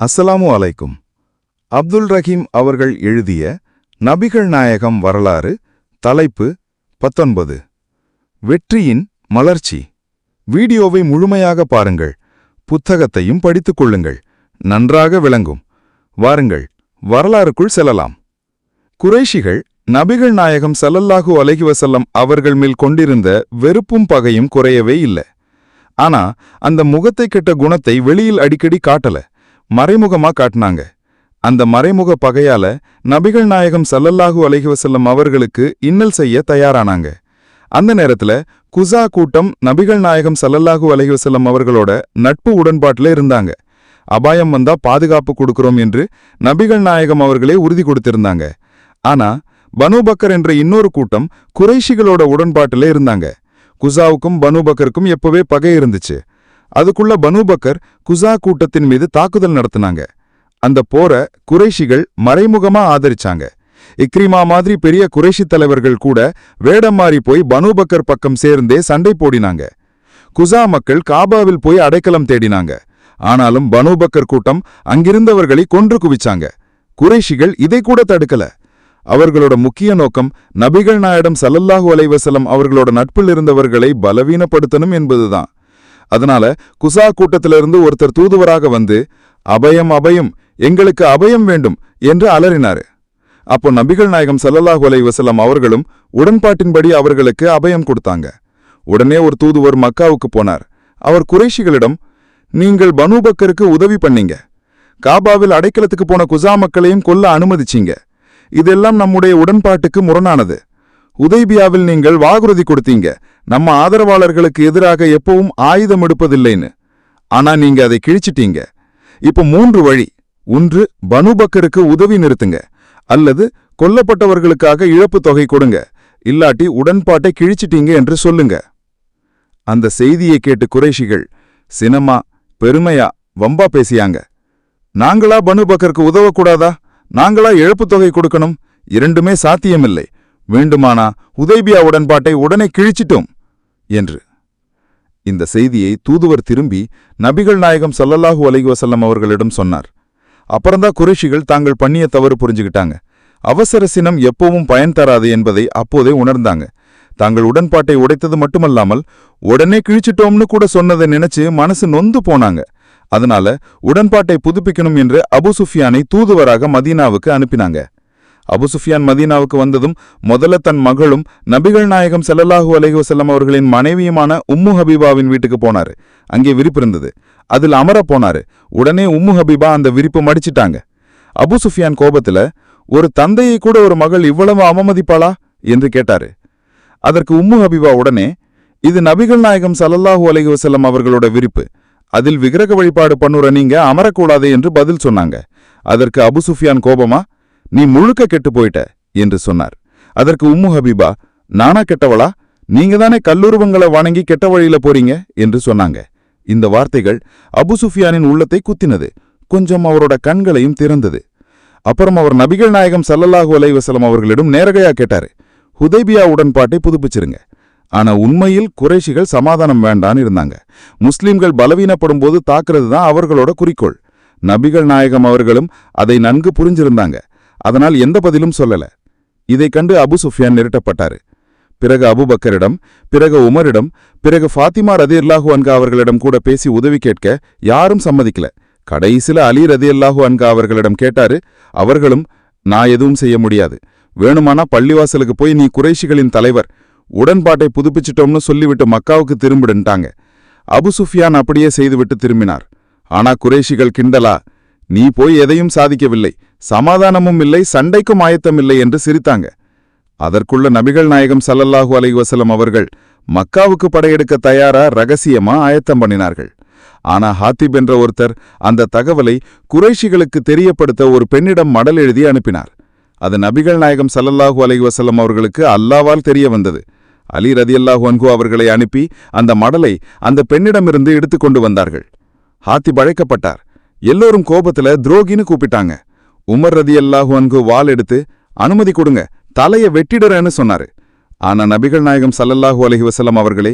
அஸ்ஸலாமு அலைக்கும். அப்துல் ரஹீம் அவர்கள் எழுதிய நபிகள் நாயகம் வரலாறு தலைப்பு பத்தொன்பது. வெற்றியின் மலர்ச்சி. வீடியோவை முழுமையாக பாருங்கள். புத்தகத்தையும் படித்துக் கொள்ளுங்கள். நன்றாக விளங்கும். வாருங்கள். வரலாறுக்குள் செல்லலாம். குறைஷிகள் நபிகள் நாயகம் சல்லல்லாஹு அலைஹி வஸல்லம் அவர்கள் மேல் கொண்டிருந்த வெறுப்பும் பகையும் குறையவே இல்ல. ஆனா அந்த முகத்தை கெட்ட குணத்தை வெளியில் அடிக்கடி காட்டல. மறைமுகமா காட்டினாங்க. அந்த மறைமுக பகையால நபிகள் நாயகம் சல்லல்லாஹு அலைஹிவசல்லம் அவர்களுக்கு இன்னல் செய்ய தயாரானாங்க. அந்த நேரத்துல குசா கூட்டம் நபிகள் நாயகம் சல்லல்லாஹு அலைஹிவசல்லம் அவர்களோட நட்பு உடன்பாட்டுல இருந்தாங்க. அபாயம் வந்தா பாதுகாப்பு கொடுக்கிறோம் என்று நபிகள் நாயகம் அவர்களே உறுதி கொடுத்திருந்தாங்க. ஆனா பனுபக்கர் என்ற இன்னொரு கூட்டம் குறைஷிகளோட உடன்பாட்டில் இருந்தாங்க. குசாவுக்கும் பனுபக்கருக்கும் எப்பவே பகை இருந்துச்சு. அதுக்குள்ள பனூபக்கர் குசா கூட்டத்தின் மீது தாக்குதல் நடத்தினாங்க. அந்த போர குறைஷிகள் மறைமுகமா ஆதரிச்சாங்க. இக்ரிமா மாதிரி பெரிய குறைஷி தலைவர்கள் கூட வேடம் மாறி போய் பனூபக்கர் பக்கம் சேர்ந்தே சண்டை போடினாங்க. குசா மக்கள் காபாவில் போய் அடைக்கலம் தேடினாங்க. ஆனாலும் பனூபக்கர் கூட்டம் அங்கிருந்தவர்களை கொன்று குவிச்சாங்க. குறைஷிகள் இதை கூட தடுக்கல. அவர்களோட முக்கிய நோக்கம் நபிகள் நாயிடம் சல்லல்லாஹு அலைவசலம் அவர்களோட நட்பில் இருந்தவர்களை பலவீனப்படுத்தணும் என்பதுதான். அதனால குசா கூட்டத்திலிருந்து ஒருத்தர் தூதுவராக வந்து அபயம் அபயம் எங்களுக்கு அபயம் வேண்டும் என்று அலறினாரு. அப்போ நபிகள் நாயகம் சல்லல்லாஹு அலைவசலம் அவர்களும் உடன்பாட்டின்படி அவர்களுக்கு அபயம் கொடுத்தாங்க. உடனே ஒரு தூதுவர் மக்காவுக்கு போனார். அவர் குறைஷிகளிடம் நீங்கள் பனூபக்கருக்கு உதவி பண்ணீங்க. காபாவில் அடைக்கலத்துக்கு போன குசா மக்களையும் கொல்ல அனுமதிச்சீங்க. இதெல்லாம் நம்முடைய உடன்பாட்டுக்கு முரணானது. உதய்பியாவில் நீங்கள் வாக்குறுதி கொடுத்தீங்க. நம்ம ஆதரவாளர்களுக்கு எதிராக எப்பவும் ஆயுதம் எடுப்பதில்லைன்னு. ஆனா நீங்க அதை கிழிச்சிட்டீங்க. இப்ப மூன்று வழி. ஒன்று பனுபக்கருக்கு உதவி நிறுத்துங்க. அல்லது கொல்லப்பட்டவர்களுக்காக இழப்பு தொகை கொடுங்க. இல்லாட்டி உடன்பாட்டை கிழிச்சிட்டீங்க என்று சொல்லுங்க. அந்த செய்தியை கேட்டு குறைஷிகள் சினமா? பெருமையா? வம்பா பேசியாங்க. நாங்களா பனு பக்கருக்கு உதவக்கூடாதா? நாங்களா இழப்பு தொகை கொடுக்கணும்? இரண்டுமே சாத்தியமில்லை. வேண்டுமானா உதைபியா உடன்பாட்டை உடனே கிழிச்சிட்டோம் என்று. இந்த செய்தியை தூதுவர் திரும்பி நபிகள் நாயகம் சல்லல்லாஹு அலைஹி வஸல்லம் அவர்களிடம் சொன்னார். அப்புறம்தான் குறைஷிகள் தாங்கள் பண்ணிய தவறு புரிஞ்சுக்கிட்டாங்க அவசர சினம் எப்பவும் பயன் தராது என்பதை அப்போதே உணர்ந்தாங்க. தாங்கள் உடன்பாட்டை உடைத்தது மட்டுமல்லாமல் உடனே கிழிச்சிட்டோம்னு கூட சொன்னதை நினைச்சு மனசு நொந்து போனாங்க. அதனால உடன்பாட்டை புதுப்பிக்கணும் என்று அபு சுஃபியானை தூதுவராக மதீனாவுக்கு அனுப்பினாங்க. அபுசுஃபியான் மதீனாவுக்கு வந்ததும் முதல்ல தன் மகளும் நபிகள் நாயகம் செல்லல்லாஹு அலைஹி வஸல்லம் அவர்களின் மனைவியுமான உம்மு ஹபீபாவின் வீட்டுக்கு போனாரு. அங்கே விரிப்பு இருந்தது. அதில் அமர போனாரு. உடனே உம்மு ஹபீபா அந்த விரிப்பு மடிச்சிட்டாங்க. அபு சுஃபியான் கோபத்துல ஒரு தந்தையை கூட ஒரு மகள் இவ்வளவு அவமதிப்பாளா? என்று கேட்டாரு. அதற்கு உம்மு ஹபீபா உடனே இது நபிகள் நாயகம் சல்லல்லாஹூ அலைஹி அவர்களோட விரிப்பு. அதில் விக்கிரக வழிபாடு பண்ணுற நீங்க அமரக்கூடாது என்று பதில் சொன்னாங்க. அதற்கு அபு சுஃபியான் கோபமா நீ முழுக்க கெட்டு போயிட்ட என்று சொன்னார். அதற்கு உம்மு ஹபீபா நானா கெட்டவளா? நீங்க தானே கல்லுருவங்களை வணங்கி கெட்ட வழியில போறீங்க? என்று சொன்னாங்க. இந்த வார்த்தைகள் அபு சுஃபியானின் உள்ளத்தை குத்தினது. கொஞ்சம் அவரோட கண்களையும் திறந்தது. அப்புறம் அவர் நபிகள் நாயகம் சல்லல்லாஹு அலைவசலம் அவர்களிடம் நேரகையா கேட்டாரு. ஹுதைபியா உடன்பாட்டை புதுப்பிச்சிருங்க. ஆனா உண்மையில் குறைஷிகள் சமாதானம் வேண்டான்னு இருந்தாங்க. முஸ்லிம்கள் பலவீனப்படும் போது தாக்குறது தான் அவர்களோட குறிக்கோள். நபிகள் நாயகம் அவர்களும் அதை நன்கு புரிஞ்சிருந்தாங்க. அதனால் எந்த பதிலும் சொல்லல. இதை கண்டு அபு சுஃபியான் நிரட்டப்பட்டாரு பிறகு அபுபக்கரிடம் பிறகு உமரிடம் பிறகு ஃபாத்திமா ரதியல்லாஹு அன்கா அவர்களிடம் கூட பேசி உதவி கேட்க யாரும் சம்மதிக்கல. கடைசில அலி ரதி அல்லாஹூ அன்கா அவர்களிடம் கேட்டாரு அவர்களும் நான் எதுவும் செய்ய முடியாது. வேணுமானா பள்ளிவாசலுக்கு போய் நீ குறைஷிகளின் தலைவர். உடன்பாட்டை புதுப்பிச்சிட்டோம்னு சொல்லிவிட்டு மக்காவுக்கு திரும்பிடுன்ட்டாங்க. அபு சுஃபியான் அப்படியே செய்துவிட்டு திரும்பினார். ஆனா குறைஷிகள் கிண்டலா? நீ போய் எதையும் சாதிக்கவில்லை. சமாதானமும் இல்லை சண்டைக்கும் ஆயத்தமில்லை என்று சிரித்தாங்க. அதற்குள்ள நபிகள் நாயகம் சல்லல்லாஹு அலைவசலம் அவர்கள் மக்காவுக்கு படையெடுக்க தயாரா ரகசியமா ஆயத்தம் பண்ணினார்கள். ஆனா ஹாத்திப் என்ற ஒருத்தர் அந்த தகவலை குறைஷிகளுக்கு தெரியப்படுத்த ஒரு பெண்ணிடம் மடல் எழுதி அனுப்பினார். அது நபிகள் நாயகம் சல்லல்லாஹு அலைஹி அவர்களுக்கு அல்லாவால் தெரிய வந்தது. அலி ரதியல்லாஹு அன்கு அவர்களை அனுப்பி அந்த மடலை அந்த பெண்ணிடமிருந்து எடுத்துக்கொண்டு வந்தார்கள். ஹாத்திப் அழைக்கப்பட்டார். எல்லோரும் கோபத்துல துரோகின்னு கூப்பிட்டாங்க. உமர் ரதியல்லாஹு அன்ஹு வால் எடுத்து அனுமதி கொடுங்க தலையை வெட்டிடுறேன்னு சொன்னாரு. ஆனா நபிகள் நாயகம் சல்லல்லாஹு அலஹி வசலம் அவர்களே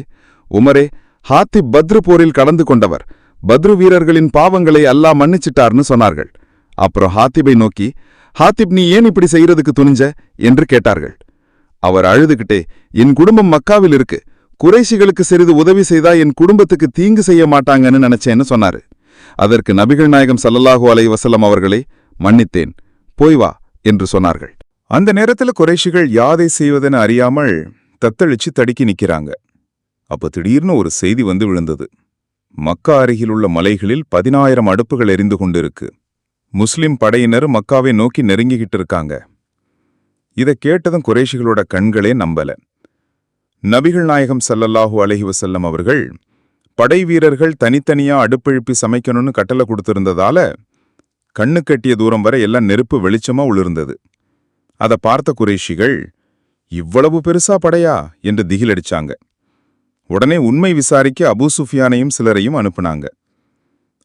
உமரே ஹாத்திப் பத்ரு போரில் கலந்து கொண்டவர். பத்ரு வீரர்களின் பாவங்களை அல்லாஹ் மன்னிச்சிட்டார்னு சொன்னார்கள். அப்புறம் ஹாத்திபை நோக்கி ஹாத்திப் நீ ஏன் இப்படி செய்யறதுக்கு துணிஞ்ச? என்று கேட்டார்கள். அவர் அழுதுகிட்டே என் குடும்பம் மக்காவில் இருக்கு. குறைஷிகளுக்கு சிறிது உதவி செய்தா என் குடும்பத்துக்கு தீங்கு செய்ய மாட்டாங்கன்னு நினைச்சேன்னு சொன்னாரு. அதற்கு நபிகள் நாயகம் சல்லல்லாஹு அலை வசலம் அவர்களே மன்னித்தேன். போய் வா என்று சொன்னார்கள். அந்த நேரத்துல குறைஷிகள் யாதை செய்வதென அறியாமல் தத்தளிச்சு தடுக்கி நிற்கிறாங்க அப்ப திடீர்னு ஒரு செய்தி வந்து விழுந்தது. மக்கா அருகிலுள்ள மலைகளில் பதினாயிரம் அடுப்புகள் எரிந்து கொண்டிருக்கு. முஸ்லிம் படையினர் மக்காவை நோக்கி நெருங்கிக்கிட்டு இருக்காங்க. இதை கேட்டதும் குறைஷிகளோட கண்களே நம்பல. நபிகள் நாயகம் சல்லல்லாஹு அலைஹி வஸல்லம் அவர்கள் படை வீரர்கள் தனித்தனியா அடுப்பெழுப்பி சமைக்கணும்னு கட்டளை கொடுத்திருந்ததால கண்ணு கட்டிய தூரம் வரை எல்லாம் நெருப்பு வெளிச்சமா உளிர்ந்தது. அதை பார்த்த குறைஷிகள் இவ்வளவு பெருசா படையா? என்று திகிலடிச்சாங்க. உடனே உண்மை விசாரிக்க அபு சுஃபியானையும் சிலரையும் அனுப்புனாங்க.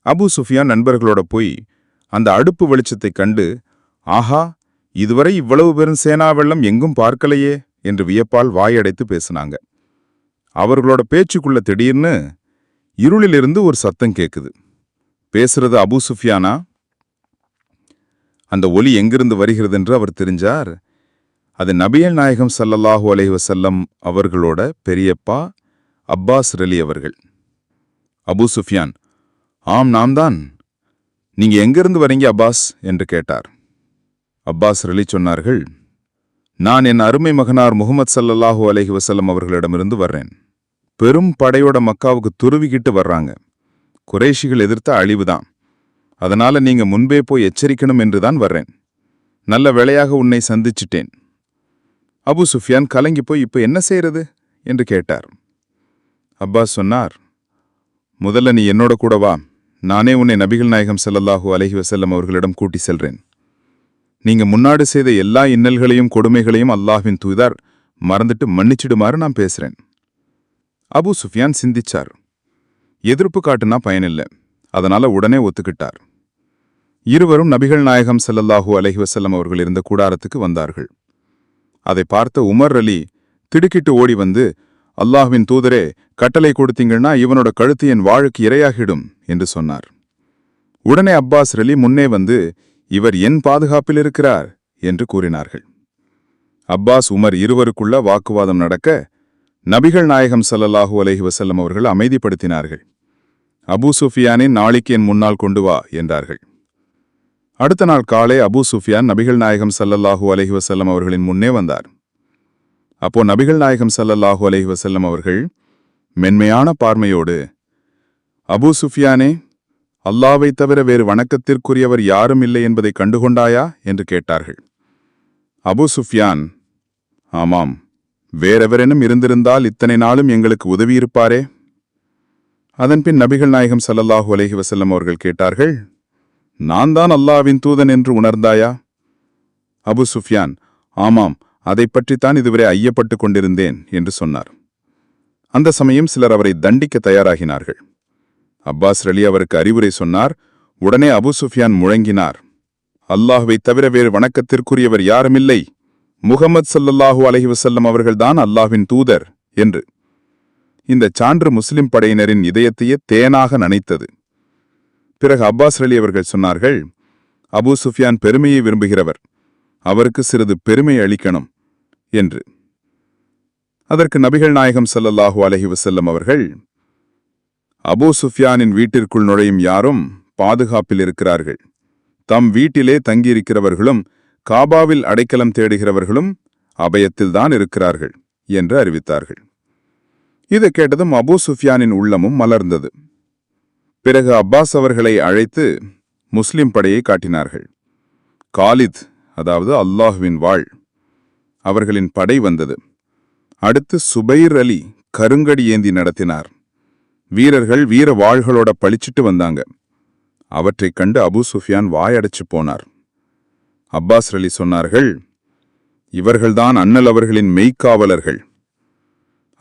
அபு சுஃபியான் நண்பர்களோட போய் அந்த அடுப்பு வெளிச்சத்தைக் கண்டு ஆஹா இதுவரை இவ்வளவு பெரும் சேனா வெள்ளம் எங்கும் பார்க்கலையே என்று வியப்பால் வாயடைத்து பேசினாங்க. அவர்களோட பேச்சுக்குள்ள திடீர்னு இருளிலிருந்து ஒரு சத்தம் கேக்குது. பேசுறது அபு சுஃபியானா? அந்த ஒலி எங்கிருந்து வருகிறது என்று அவர் தெரிஞ்சார். அது நபியல் நாயகம் சல்லல்லாஹூ அலைஹி வஸல்லம் அவர்களோட பெரியப்பா அப்பாஸ் ரலி அவர்கள். அபூ சுஃபியான் ஆம் நாம் தான். நீங்க எங்கிருந்து வரீங்க அப்பாஸ்? என்று கேட்டார். அப்பாஸ் ரலி சொன்னார்கள் நான் என் அருமை மகனார் முகமது சல்லல்லாஹூ அலஹி வசல்லம் அவர்களிடமிருந்து வர்றேன். பெரும் படையோட மக்காவுக்கு துருவிக்கிட்டு வர்றாங்க. குறைஷிகள் எதிர்த்த அழிவுதான். அதனால நீங்க முன்பே போய் எச்சரிக்கணும் என்றுதான் வர்றேன். நல்ல வேளையாக உன்னை சந்திச்சிட்டேன். அபு சுஃபியான் கலங்கி போய் இப்ப என்ன செய்யறது என்று கேட்டார். அப்பாஸ் சொன்னார் முதல்ல நீ என்னோட கூட வா. நானே உன்னை நபிகள் நாயகம் செல்லல்லாஹூ அலஹி வசல்லம் அவர்களிடம் கூட்டி செல்றேன். நீங்க முன்னாடி செய்த எல்லா இன்னல்களையும் கொடுமைகளையும் அல்லாஹின் தூதார் மறந்துட்டு மன்னிச்சிடுமாறு நான் பேசுறேன். அபு சுஃபியான் சிந்திச்சார். எதிர்ப்பு காட்டுனா பயனில்ல. அதனால உடனே ஒத்துக்கிட்டார். இருவரும் நபிகள் நாயகம் செல்லல்லாஹு அலஹி வசல்லம் அவர்கள் இருந்த கூடாரத்துக்கு வந்தார்கள். அதை பார்த்த உமர் அலி திடுக்கிட்டு ஓடி வந்து அல்லாஹ்வின் தூதரே கட்டளை கொடுத்தீங்கன்னா இவனோட கழுத்து என் வாழுக்கு இரையாகிடும் என்று சொன்னார். உடனே அப்பாஸ் ரலி முன்னே வந்து இவர் என் பாதுகாப்பில் இருக்கிறார் என்று கூறினார்கள். அப்பாஸ் உமர் இருவருக்குள்ள வாக்குவாதம் நடக்க நபிகள் நாயகம் செல்லல்லாஹு அலஹி வசல்லம் அவர்கள் அமைதிப்படுத்தினார்கள். அபூ சுஃபியானை நாளைக்கு என் முன்னால் கொண்டு வா என்றார்கள். அடுத்த நாள் காலை அபூ சுஃபியான் நபிகள் நாயகம் சல்லல்லாஹூ அலஹி வசல்லம் அவர்களின் முன்னே வந்தார். அப்போ நபிகள் நாயகம் சல்லல்லாஹூ அலஹி வசல்லம் அவர்கள் மென்மையான பார்மையோடு அபூ சுஃபியானே அல்லாவை தவிர வேறு வணக்கத்திற்குரியவர் யாரும் இல்லை என்பதை கண்டுகொண்டாயா? என்று கேட்டார்கள். அபு சுஃபியான் ஆமாம் வேறெவரெனும் இருந்திருந்தால் இத்தனை நாளும் எங்களுக்கு உதவியிருப்பாரே. அதன்பின் நபிகள் நாயகம் சல்லல்லாஹு அலஹி வசல்லம் அவர்கள் கேட்டார்கள் நான் தான் அல்லாவின் தூதன் என்று உணர்ந்தாயா? அபு சுஃபியான் ஆமாம் அதைப் பற்றித்தான் இதுவரை ஐயப்பட்டுக் கொண்டிருந்தேன் என்று சொன்னார். அந்த சமயம் சிலர் அவரை தண்டிக்க தயாராகினார்கள். அப்பாஸ் ரலி அவருக்கு அறிவுரை சொன்னார் உடனே அபு சுஃபியான் முழங்கினார். அல்லாஹுவை தவிர வேறு வணக்கத்திற்குரியவர் யாருமில்லை. முகமது சல்லல்லாஹூ அலஹி வசல்லம் அவர்கள்தான் அல்லாஹ்வின் தூதர் என்று. இந்த சான்று முஸ்லிம் படையினரின் இதயத்தையே தேனாக நனைத்தது. பிறகு அப்பாஸ் அலி அவர்கள் சொன்னார்கள் அபு சுஃபியான் பெருமையை விரும்புகிறவர். அவருக்கு சிறிது பெருமை அளிக்கணும் என்று. அதற்கு நபிகள் நாயகம் சல்லல்லாஹு அலஹி வசல்லம் அவர்கள் அபு சுஃபியானின் வீட்டிற்குள் நுழையும் யாரும் பாதுகாப்பில் இருக்கிறார்கள். தம் வீட்டிலே தங்கியிருக்கிறவர்களும் காபாவில் அடைக்கலம் தேடுகிறவர்களும் அபயத்தில்தான் இருக்கிறார்கள் என்று அறிவித்தார்கள். இதை கேட்டதும் அபு சுஃபியானின் உள்ளமும் மலர்ந்தது. பிறகு அப்பாஸ் அவர்களை அழைத்து முஸ்லிம் படையை காட்டினார்கள். காலித் அதாவது அல்லாஹுவின் வாழ் அவர்களின் படை வந்தது. அடுத்து சுபைர் அலி கருங்கடி ஏந்தி நடத்தினார். வீரர்கள் வீர வாள்களோட பளிச்சிட்டு வந்தாங்க. அவற்றைக் கண்டு அபு சுஃபியான் வாயடைச்சு போனார். அப்பாஸ் அலி சொன்னார்கள் இவர்கள்தான் அண்ணல் அவர்களின் மெய்க்காவலர்கள்.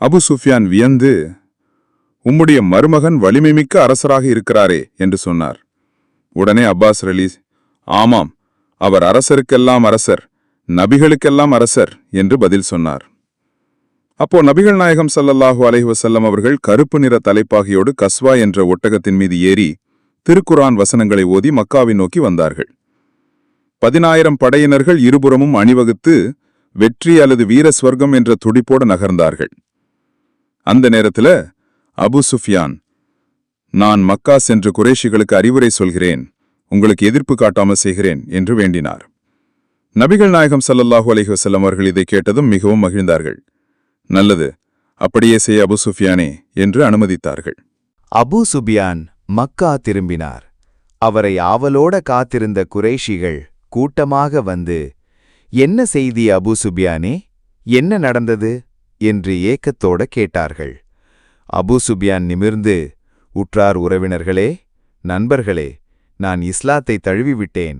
அபு சுஃபியான் வியந்து உம்முடைய மருமகன் வலிமைமிக்க அரசராக இருக்கிறாரே என்று சொன்னார். உடனே அப்பாஸ் ரலீஸ் ஆமாம் அவர் அரசருக்கெல்லாம் அரசர் நபிகளுக்கெல்லாம் அரசர் என்று பதில் சொன்னார். அப்போ நபிகள் நாயகம் சல்லல்லாஹு அலைஹி வஸல்லம் அவர்கள் கருப்பு நிற தலைப்பாகையோடு கஸ்வா என்ற ஒட்டகத்தின் மீது ஏறி திருக்குரான் வசனங்களை ஓதி மக்காவை நோக்கி வந்தார்கள். பதினாயிரம் படையினர்கள் இருபுறமும் அணிவகுத்து வெற்றி அல்லது வீர ஸ்வர்க்கம் என்ற துடிப்போடு நகர்ந்தார்கள். அந்த நேரத்துல அபு சுஃபியான் நான் மக்கா சென்று குறைஷிகளுக்கு அறிவுரை சொல்கிறேன் உங்களுக்கு எதிர்ப்பு காட்டாமல் செய்கிறேன் என்று வேண்டினார். நபிகள் நாயகம் சல்லல்லாஹூ அலிஹசல்லம் அவர்கள் இதை கேட்டதும் மிகவும் மகிழ்ந்தார்கள். நல்லது அப்படியே செய் அபு சுஃபியானே என்று அனுமதித்தார்கள். அபு சுபியான் மக்கா திரும்பினார். அவரை ஆவலோட காத்திருந்த குறைஷிகள் கூட்டமாக வந்து என்ன செய்தி அபு சுபியானே என்ன நடந்தது? என்று ஏக்கத்தோட கேட்டார்கள். அபு சுபியான் நிமிர்ந்து உற்றார் உறவினர்களே நண்பர்களே நான் இஸ்லாத்தை தழுவிவிட்டேன்.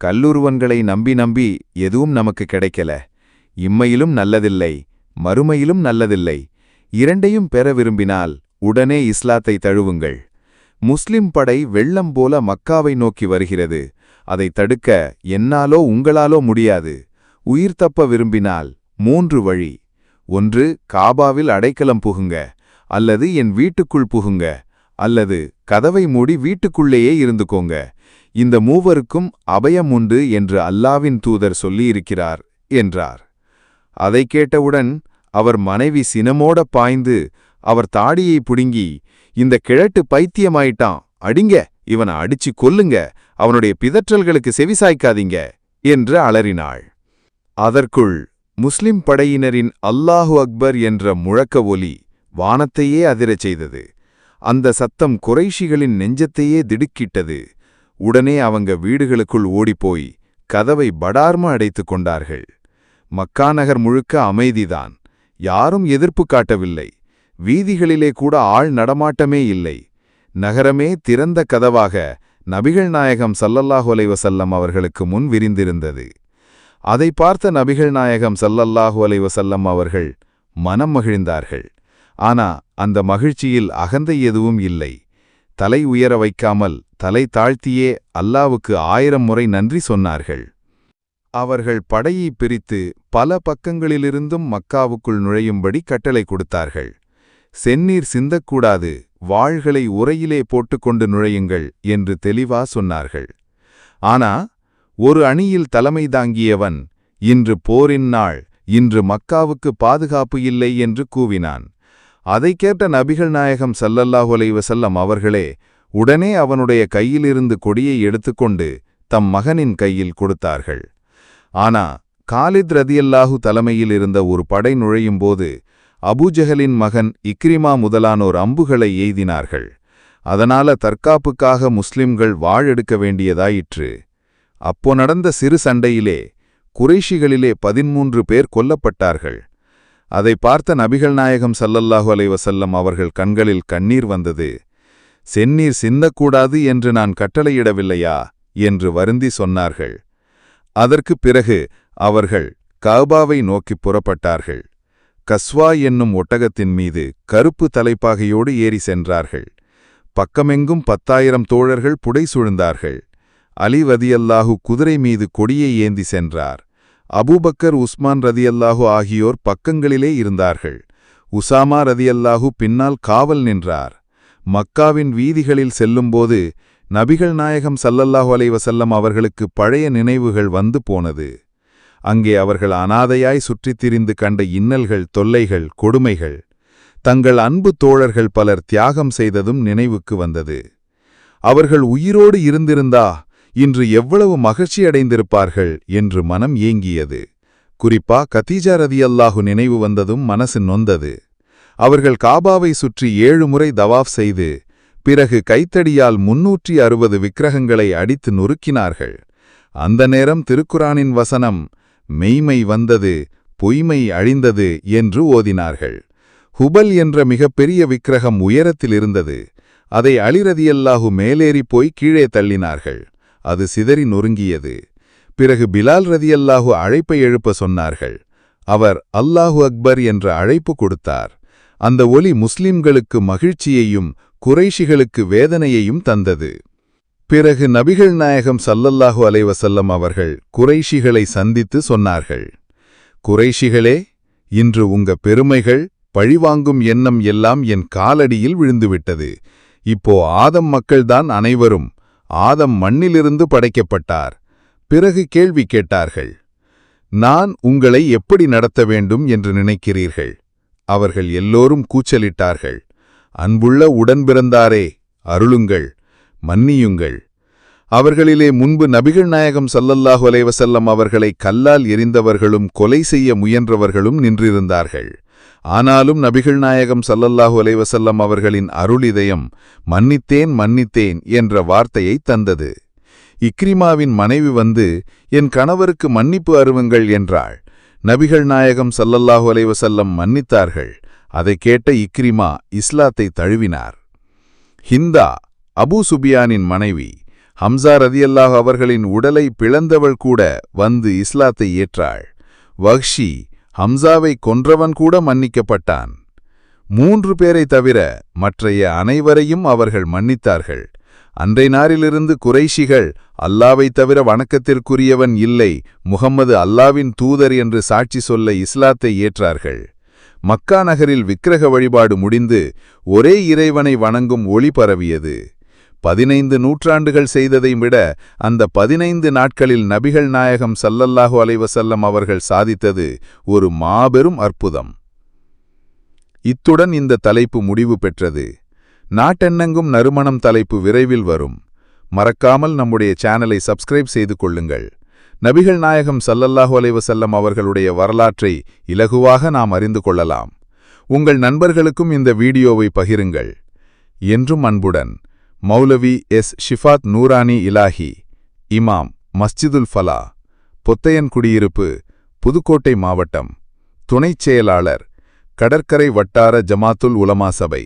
கல்லுருவன்களை நம்பி நம்பி எதுவும் நமக்கு கிடைக்கல. இம்மையிலும் நல்லதில்லை மறுமையிலும் நல்லதில்லை. இரண்டையும் பெற விரும்பினால் உடனே இஸ்லாத்தை தழுவுங்கள். முஸ்லிம் படை வெள்ளம் போல மக்காவை நோக்கி வருகிறது. அதை தடுக்க என்னாலோ உங்களாலோ முடியாது. உயிர் தப்ப விரும்பினால் மூன்று வழி. ஒன்று காபாவில் அடைக்கலம் புகுங்க அல்லது என் வீட்டுக்குள் புகுங்க அல்லது கதவை மூடி வீட்டுக்குள்ளேயே இருந்துக்கோங்க. இந்த மூவருக்கும் அபயம் உண்டு என்று அல்லாவின் தூதர் சொல்லியிருக்கிறார் என்றார். அதை கேட்டவுடன் அவர் மனைவி சினமோட பாய்ந்து அவர் தாடியை புடுங்கி இந்த கிழட்டு பைத்தியமாயிட்டான் அடிங்க இவனை அடிச்சு கொல்லுங்க அவனுடைய பிதற்றல்களுக்கு செவிசாய்க்காதீங்க என்று அலறினாள். அதற்குள் முஸ்லிம் படையினரின் அல்லாஹு அக்பர் என்ற முழக்க ஒலி வானத்தையே அதிரச் செய்தது. அந்த சத்தம் குறைஷிகளின் நெஞ்சத்தையே திடுக்கிட்டது. உடனே அவங்க வீடுகளுக்குள் ஓடிப்போய் கதவை படார்ம அடைத்துக் கொண்டார்கள். மக்கா நகர் முழுக்க அமைதிதான். யாரும் எதிர்ப்பு காட்டவில்லை. வீதிகளிலே கூட ஆள் நடமாட்டமே இல்லை. நகரமே திறந்த கதவாக நபிகள் நாயகம் சல்லல்லாஹு அலைஹி அவர்களுக்கு முன் விரிந்திருந்தது. அதை பார்த்த நபிகள் நாயகம் சல்லல்லாஹு அலைஹி வஸல்லம் அவர்கள் மனம் மகிழ்ந்தார்கள். ஆனா அந்த மகிழ்ச்சியில் அகந்தை எதுவும் இல்லை. தலை உயர வைக்காமல் தலை தாழ்த்தியே அல்லாவுக்கு ஆயிரம் முறை நன்றி சொன்னார்கள். அவர்கள் படையை பிரித்து பல பக்கங்களிலிருந்தும் மக்காவுக்குள் நுழையும்படி கட்டளை கொடுத்தார்கள். செந்நீர் சிந்தக்கூடாது வாள்களை உரையிலே போட்டுக்கொண்டு நுழையுங்கள் என்று தெளிவா சொன்னார்கள். ஆனா ஒரு அணியில் தலைமை தாங்கியவன் இன்று போரின் நாள் இன்று மக்காவுக்கு பாதுகாப்பு இல்லை என்று கூவினான். அதைக் கேட்ட நபிகள் நாயகம் சல்லல்லாஹு அலைஹி அவர்களே உடனே அவனுடைய கையிலிருந்து கொடியை எடுத்துக்கொண்டு தம் மகனின் கையில் கொடுத்தார்கள். ஆனா காலித் ரதியல்லாஹு தலைமையில் இருந்த ஒரு படை நுழையும்போது அபூஜஹலின் மகன் இக்ரிமா முதலானோர் அம்புகளை எய்தினார்கள். அதனால தற்காப்புக்காக முஸ்லிம்கள் வாழெடுக்க வேண்டியதாயிற்று. அப்போ நடந்த சிறு சண்டையிலே குறைஷிகளிலே பதிமூன்று பேர் கொல்லப்பட்டார்கள். அதை பார்த்த நபிகள் நாயகம் சல்லல்லாஹு அலைவசல்லம் அவர்கள் கண்களில் கண்ணீர் வந்தது. செந்நீர் சிந்தக்கூடாது என்று நான் கட்டளையிடவில்லையா? என்று வருந்தி சொன்னார்கள். அதற்குப் பிறகு அவர்கள் காபாவை நோக்கிப் புறப்பட்டார்கள். கஸ்வா என்னும் ஒட்டகத்தின் மீது கருப்பு தலைப்பாகையோடு ஏறி சென்றார்கள். பக்கமெங்கும் பத்தாயிரம் தோழர்கள் புடை சுழ்ந்தார்கள். அலி ரதியல்லாஹு குதிரை மீது கொடியை ஏந்தி சென்றார். அபூபக்கர் உஸ்மான் ரதியல்லாஹு ஆகியோர் பக்கங்களிலே இருந்தார்கள். உசாமா ரதியல்லாஹு பின்னால் காவல் நின்றார். மக்காவின் வீதிகளில் செல்லும்போது நபிகள் நாயகம் சல்லல்லாஹு அலைவசல்லம் அவர்களுக்கு பழைய நினைவுகள் வந்து போனது. அங்கே அவர்கள் அனாதையாய் சுற்றித் திரிந்து கண்ட இன்னல்கள் தொல்லைகள் கொடுமைகள் தங்கள் அன்பு தோழர்கள் பலர் தியாகம் செய்ததும் நினைவுக்கு வந்தது. அவர்கள் உயிரோடு இருந்திருந்தா இன்று எவ்வளவு மகிழ்ச்சியடைந்திருப்பார்கள் என்று மனம் ஏங்கியது. குறிப்பா கதீஜா ரதியல்லாஹு நினைவு வந்ததும் மனசு நொந்தது. அவர்கள் காபாவை சுற்றி ஏழு முறை தவாஃப் செய்து பிறகு கைத்தடியால் முன்னூற்றி அறுபது விக்கிரகங்களை அடித்து நொறுக்கினார்கள். அந்த நேரம் திருக்குரானின் வசனம் மெய்மை வந்தது பொய்மை அழிந்தது என்று ஓதினார்கள். ஹுபல் என்ற மிகப்பெரிய விக்கிரகம் உயரத்தில் இருந்தது அதை அலிரதியல்லாஹு மேலேறி போய் கீழே தள்ளினார்கள். அது சிதறி நொறுங்கியது. பிறகு பிலால் ரதியல்லாஹு அழைப்பை எழுப்ப சொன்னார்கள். அவர் அல்லாஹு அக்பர் என்ற அழைப்பு கொடுத்தார். அந்த ஒலி முஸ்லிம்களுக்கு மகிழ்ச்சியையும் குறைஷிகளுக்கு வேதனையையும் தந்தது. பிறகு நபிகள் நாயகம் சல்லல்லாஹு அலைவசல்லம் அவர்கள் குறைஷிகளை சந்தித்து சொன்னார்கள். குறைஷிகளே இன்று உங்க பெருமைகள் பழிவாங்கும் எண்ணம் எல்லாம் என் காலடியில் விழுந்துவிட்டது. இப்போ ஆதம் மக்கள்தான் அனைவரும் ஆதம் மண்ணிலிருந்து படைக்கப்பட்டார். பிறகு கேள்வி கேட்டார்கள் நான் உங்களை எப்படி நடத்த வேண்டும் என்று நினைக்கிறீர்கள்? அவர்கள் எல்லோரும் கூச்சலிட்டார்கள் அன்புள்ள உடன்பிறந்தாரே அருளுங்கள் மன்னியுங்கள். அவர்களிலே முன்பு நபிகள் நாயகம் சல்லல்லாஹு அலைவசல்லம் அவர்களை கல்லால் எரிந்தவர்களும் கொலை செய்ய முயன்றவர்களும் நின்றிருந்தார்கள். ஆனாலும் நபிகள் நாயகம் சல்லல்லாஹு அலைவசல்லம் அவர்களின் அருளிதயம் மன்னித்தேன் மன்னித்தேன் என்ற வார்த்தையை தந்தது. இக்ரிமாவின் மனைவி வந்து என் கணவருக்கு மன்னிப்பு அருவுங்கள் என்றாள். நபிகள் நாயகம் சல்லல்லாஹு அலைவசல்லம் மன்னித்தார்கள். அதை கேட்ட இக்ரிமா இஸ்லாத்தை தழுவினார். ஹிந்தா அபூ சுபியானின் மனைவி ஹம்சா ரதியல்லாஹ் அவர்களின் உடலை பிளந்தவள் கூட வந்து இஸ்லாத்தை ஏற்றாள். வஹ்ஷி ஹம்சாவை கொன்றவன் கூட மன்னிக்கப்பட்டான். மூன்று பேரை தவிர மற்றைய அனைவரையும் அவர்கள் மன்னித்தார்கள். அன்றை நாரிலிருந்து குறைஷிகள் அல்லாவை தவிர வணக்கத்திற்குரியவன் இல்லை முகம்மது அல்லாவின் தூதர் என்று சாட்சி சொல்ல இஸ்லாத்தை ஏற்றார்கள். மக்கா நகரில் விக்கிரக வழிபாடு முடிந்து ஒரே இறைவனை வணங்கும் ஒளி பரவியது. பதினைந்து நூற்றாண்டுகள் செய்ததை விட அந்த பதினைந்து நாட்களில் நபிகள் நாயகம் சல்லல்லாஹு அலைவசல்லம் அவர்கள் சாதித்தது ஒரு மாபெரும் அற்புதம். இத்துடன் இந்த தலைப்பு முடிவு பெற்றது. நாட்டென்னங்கும் நறுமணம் தலைப்பு விரைவில் வரும். மறக்காமல் நம்முடைய சேனலை சப்ஸ்கிரைப் செய்து கொள்ளுங்கள். நபிகள் நாயகம் சல்லல்லாஹு அலைவசல்லம் அவர்களுடைய வரலாற்றை இலகுவாக நாம் அறிந்து கொள்ளலாம். உங்கள் நண்பர்களுக்கும் இந்த வீடியோவை பகிருங்கள். என்றும் அன்புடன் மௌலவி எஸ். ஷிஃபாத் நூரானி இலாஹி இமாம் மஸ்ஜிதுல் ஃபலா பொத்தையன் குடியிருப்பு புதுக்கோட்டை மாவட்டம் துணைச் செயலாளர் கடற்கரை வட்டார ஜமாத்துல் உலமா சபை.